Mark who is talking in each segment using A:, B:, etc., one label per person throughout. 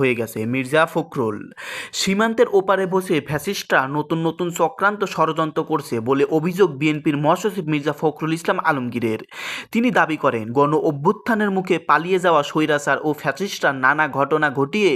A: হয়ে গেছে। মির্জা ফখরুল সীমান্তের ওপারে বসে ফ্যাসিস্টরা নতুন নতুন চক্রান্ত ষড়যন্ত্র করছে বলে অভিযোগ বিএনপির মহাসচিব মির্জা ফখরুল ইসলাম আলমগীরের। তিনি দাবি করেন, গণ অভ্যুত্থানের মুখে পালিয়ে যাওয়া স্বৈরাচার ও ফ্যাসিস্টরা নানা ঘটনা ঘটিয়ে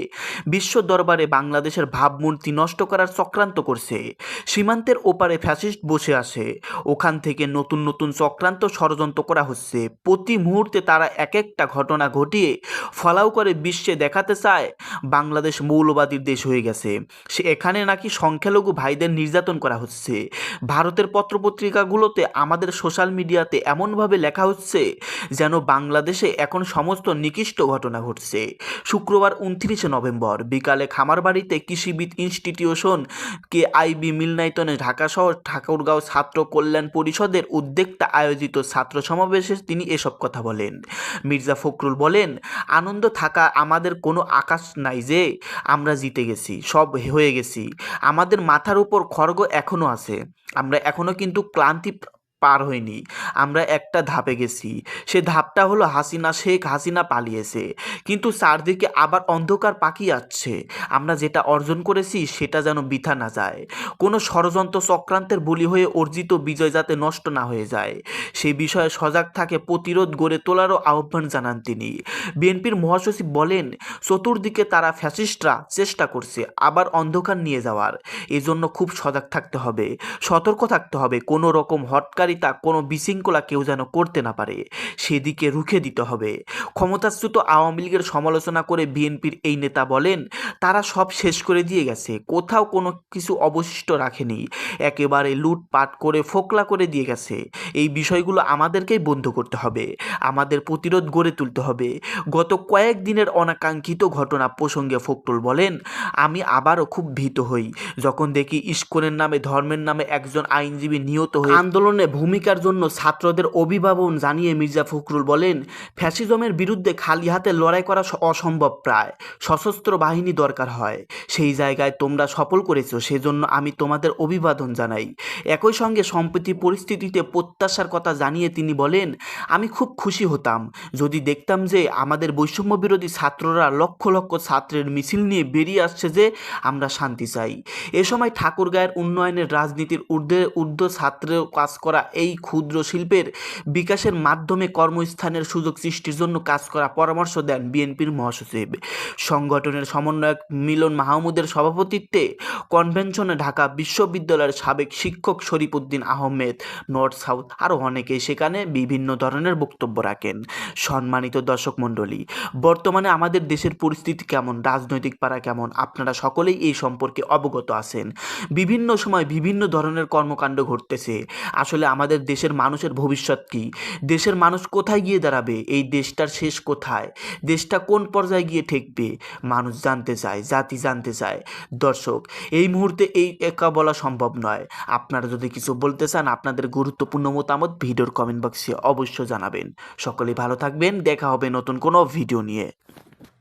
A: বিশ্ব দরবারে বাংলাদেশের ভাবমূর্তি নষ্ট করার চক্রান্ত করছে। সীমান্তের ওপারে ফ্যাসিস্ট বসে আসে ওখান থেকে নতুন নতুন চক্রান্ত ষড়যন্ত্র করা হচ্ছে। প্রতি মুহূর্তে তারা এক একটা ঘটনা ঘটিয়ে ফলাও করে বিশ্বে দেখাতে চায়। বাংলাদেশ মৌলবাদীর দেশ হয়ে গেছে। সে এখানে নাকি সংখ্যালঘু ভাইদের নির্যাতন করা হচ্ছে। ভারতের পত্রপত্রিকাগুলোতে আমাদের সোশ্যাল মিডিয়াতে এমনভাবে লেখা হচ্ছে যেন বাংলাদেশে এখন সমস্ত নিকৃষ্ট ঘটনা ঘটছে। শুক্রবার উনত্রিশে নভেম্বর বিকালে খামারবাড়িতে কৃষিবিদ ইনস্টিটিউশন কে আইবি মিলনায়তনে ঢাকা শহর ঠাকুরগাঁও ছাত্র কল্যাণ পরিষদের উদ্যোক্তা আয়োজিত ছাত্র সমাবেশে তিনি এসব কথা বলেন। মির্জা ফখরুল বলেন, আনন্দ থাকা আমাদের কোনো আকাশ নাই যে আমরা জিতে গেছি, সব হয়ে গেছি। আমাদের মাথার উপর খড়গ এখনও আছে। আমরা এখনও কিন্তু ক্লান্তি পার হয়নি আমরা একটা ধাপে গেছি। সে ধাপটা হলো হাসিনা শেখ হাসিনা পালিয়েছে। কিন্তু চারদিকে আবার অন্ধকার পাকিয়ে আসছে। আমরা যেটা অর্জন করেছি সেটা যেন বৃথা না যায়। কোনো ষড়যন্ত্র চক্রান্তের বলি হয়ে অর্জিত বিজয় যাতে নষ্ট না হয়ে যায়। সেই বিষয়ে সজাগ থাকে প্রতিরোধ গড়ে তোলারও আহ্বান জানান তিনি। বিএনপির মহাসচিব বলেন, চতুর্দিকে তারা ফ্যাসিস্টরা চেষ্টা করছে আবার অন্ধকার নিয়ে যাওয়ার। এজন্য খুব সজাগ থাকতে হবে, সতর্ক থাকতে হবে। কোনো রকম হটকারিতা কোনো বিশৃঙ্খলা কেউ যেন করতে না পারে, সেদিকে রুখে দিতে হবে। ক্ষমতাচ্যুত আওয়ামী লীগের সমালোচনা করে বিএনপির এই নেতা বলেন, তারা সব শেষ করে দিয়ে গেছে, কোথাও কোনো কিছু অবশিষ্ট রাখেনি, একেবারে লুটপাট করে, ফোকলা করে দিয়ে গেছে। এই বিষয়গুলো আমাদেরকেই বন্ধ করতে হবে, আমাদের প্রতিরোধ গড়ে তুলতে হবে। গত কয়েকদিনের অনাকাঙ্ক্ষিত ঘটনা প্রসঙ্গে ফখরুল বলেন, আমি আবারও খুব ভীত হই, যখন দেখি ইস্কনের নামে, ধর্মের নামে একজন আইনজীবী নিহত হয়ে আন্দোলনে ভূমিকার জন্য ছাত্রদের অভিভাবন জানিয়ে মির্জা ফখরুল বলেন, ফ্যাসিজমের বিরুদ্ধে খালি হাতে লড়াই করা অসম্ভব প্রায়। সশস্ত্র বাহিনী দরকার হয়। সেই জায়গায় তোমরা সফল করেছ, সেজন্য আমি তোমাদের অভিবাদন জানাই। একই সঙ্গে সম্প্রতি পরিস্থিতিতে প্রত্যাশার কথা জানিয়ে তিনি বলেন, আমি খুব খুশি হতাম। যদি দেখতাম যে আমাদের বৈষম্য বিরোধী ছাত্ররা লক্ষ লক্ষ ছাত্রের মিছিল নিয়ে বেরিয়ে আসছে যে, আমরা শান্তি চাই। এ সময় ঠাকুরগাঁয়ের উন্নয়নের রাজনীতির ঊর্ধ্বে ঊর্ধ্ব ছাত্রের কাজ করা এই ক্ষুদ্র শিল্পের বিকাশের মাধ্যমে কর্মস্থানের সুযোগ সৃষ্টির জন্য কাজ করা পরামর্শ দেন বিএনপির মহাসচিব। সংগঠনের সমন্বয়ক মিলন মাহমুদের সভাপতিত্বে কনভেনশনে ঢাকা বিশ্ববিদ্যালয়ের সাবেক শিক্ষক শরীফুদ্দিন আহমেদ, নর্থ সাউথ আরও অনেকেই সেখানে বিভিন্ন ধরনের বক্তব্য রাখেন। সম্মানিত দর্শক মণ্ডলী, বর্তমানে আমাদের দেশের পরিস্থিতি কেমন? রাজনৈতিক পাড়া কেমন? আপনারা সকলেই এই সম্পর্কে অবগত আছেন। বিভিন্ন সময় বিভিন্ন ধরনের কর্মকাণ্ড ঘটতেছে। আসলে আমাদের দেশের মানুষের ভবিষ্যৎ কি? দেশের মানুষ কোথায় গিয়ে দাঁড়াবে? এই দেশটার শেষ কোথায়? দেশটা কোন পর্যায়ে গিয়ে ঠেকবে? মানুষ জানতে চায়, জাতি জানতে চায়। দর্শক, এই মুহূর্তে এই একা বলা সম্ভব নয়। আপনারা যদি কিছু বলতে চান, আপনাদের গুরুত্বপূর্ণ মতামত ভিডিওর কমেন্ট বক্সে অবশ্যই জানাবেন। সকলেই ভালো থাকবেন, দেখা হবে নতুন কোনো ভিডিও নিয়ে।